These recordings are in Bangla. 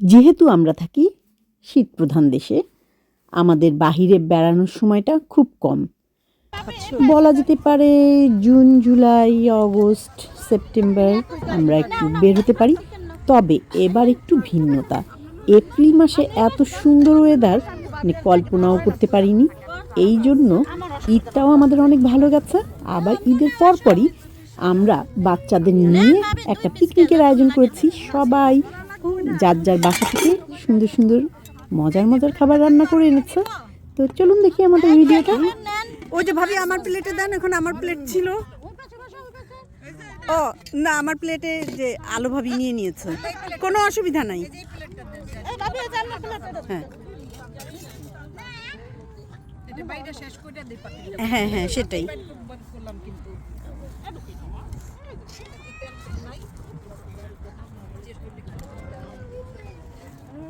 যেহেতু আমরা থাকি শীতপ্রধান দেশে, আমাদের বাহিরে বেড়ানোর সময়টা খুব কম। বলা যেতে পারে জুন, জুলাই, অগস্ট, সেপ্টেম্বর আমরা একটু বের হতে পারি। তবে এবার একটু ভিন্নতা। এপ্রিল মাসে এত সুন্দর ওয়েদার মানে কল্পনাও করতে পারিনি। এই জন্য ঈদটাও আমাদের অনেক ভালো গেছে। আবার ঈদের পরপরই আমরা বাচ্চাদের নিয়ে একটা পিকনিকের আয়োজন করেছি। সবাই যার যার বাসা থেকে সুন্দর সুন্দর মজার মজার খাবার রান্না করে এনেছে। তো চলুন দেখি আমাদের ভিডিওটা। ওই যে ভাবি আমার প্লেটে দেন এখন আমার প্লেট ছিল। ও না আমার প্লেটে যে আলু ভাবি নিয়ে নিয়েছে। কোনো অসুবিধা নাই। হ্যাঁ। হ্যাঁ হ্যাঁ সেটাই উপ, আরে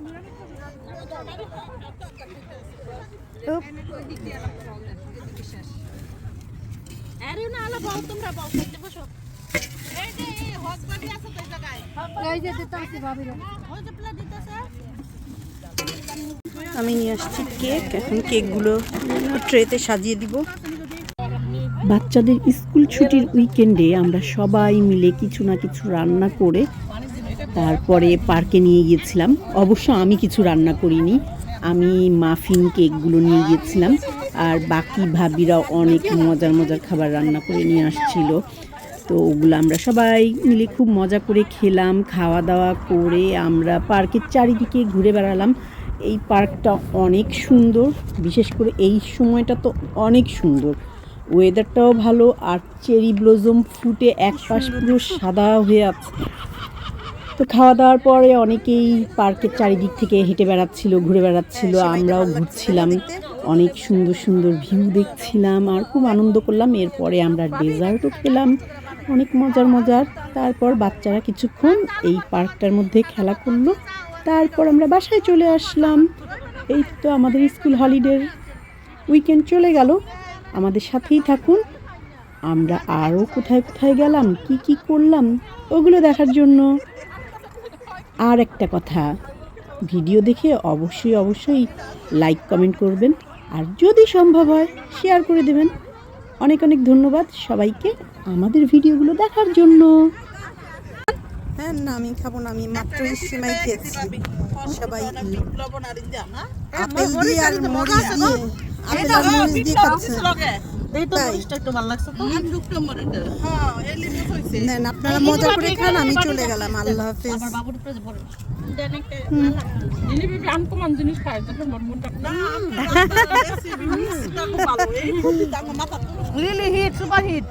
না আলা বাও তোমরা বাও করতে বসো এই যে এই হসবাড়ি আছে তো এই জায়গায় এই যে দিতে আছে ভাবিরা ওই যে প্লেট দিতেছে আমি নিয়ে আসছি কেক। এখন কেকগুলো ট্রেতে সাজিয়ে দিব। বাচ্চাদের স্কুল ছুটির উইকেন্ডে আমরা সবাই মিলে কিছু না কিছু রান্না করে তারপরে পার্কে নিয়ে গিয়েছিলাম। অবশ্য আমি কিছু রান্না করিনি। আমি মাফিন কেকগুলো নিয়ে গিয়েছিলাম। আর বাকি ভাবিরা অনেক মজার মজার খাবার রান্না করে নিয়ে আসছিল। তো ওগুলো আমরা সবাই মিলে খুব মজা করে খেলাম খাওয়া দাওয়া করে আমরা পার্কের চারিদিকে ঘুরে বেড়ালাম। এই পার্কটা অনেক সুন্দর। বিশেষ করে এই সময়টা তো অনেক সুন্দর। ওয়েদারটাও ভালো, আর চেরি ব্লজম ফুটে এক পাশ পুরো সাদা হয়ে আছে। তো খাওয়া দাওয়ার পরে অনেকেই পার্কের চারিদিক থেকে হেঁটে বেড়াচ্ছিল, ঘুরে বেড়াচ্ছিল। আমরাও ঘুরছিলাম, অনেক সুন্দর সুন্দর ভিউ দেখছিলাম আর খুব আনন্দ করলাম। এরপরে আমরা ডেজার্টও খেলাম অনেক মজার মজার। তারপর বাচ্চারা কিছুক্ষণ এই পার্কটার মধ্যে খেলা করল। তারপর আমরা বাসায় চলে আসলাম। এই তো আমাদের স্কুল হলিডের উইকেন্ড চলে গেল। আমাদের সাথেই থাকুন। আমরা আরও কোথায় কোথায় গেলাম, কি কি করলাম, ওগুলো দেখার জন্য। আর একটা কথা ভিডিও দেখে অবশ্যই অবশ্যই লাইক কমেন্ট করবেন। আর যদি সম্ভব হয় শেয়ার করে দেবেন। অনেক অনেক ধন্যবাদ সবাইকে আমাদের ভিডিওগুলো দেখার জন্য। হ্যাঁ না আমি খাব না আমি মাত্রই সিমাই খেয়েছি। সবাই আপেল দিয়ে আর মরিচ দিয়ে লাগছে তো। আপনারা মজা করে খান আমি চলে গেলাম। আল্লাহ হাফিজ। Hit super hit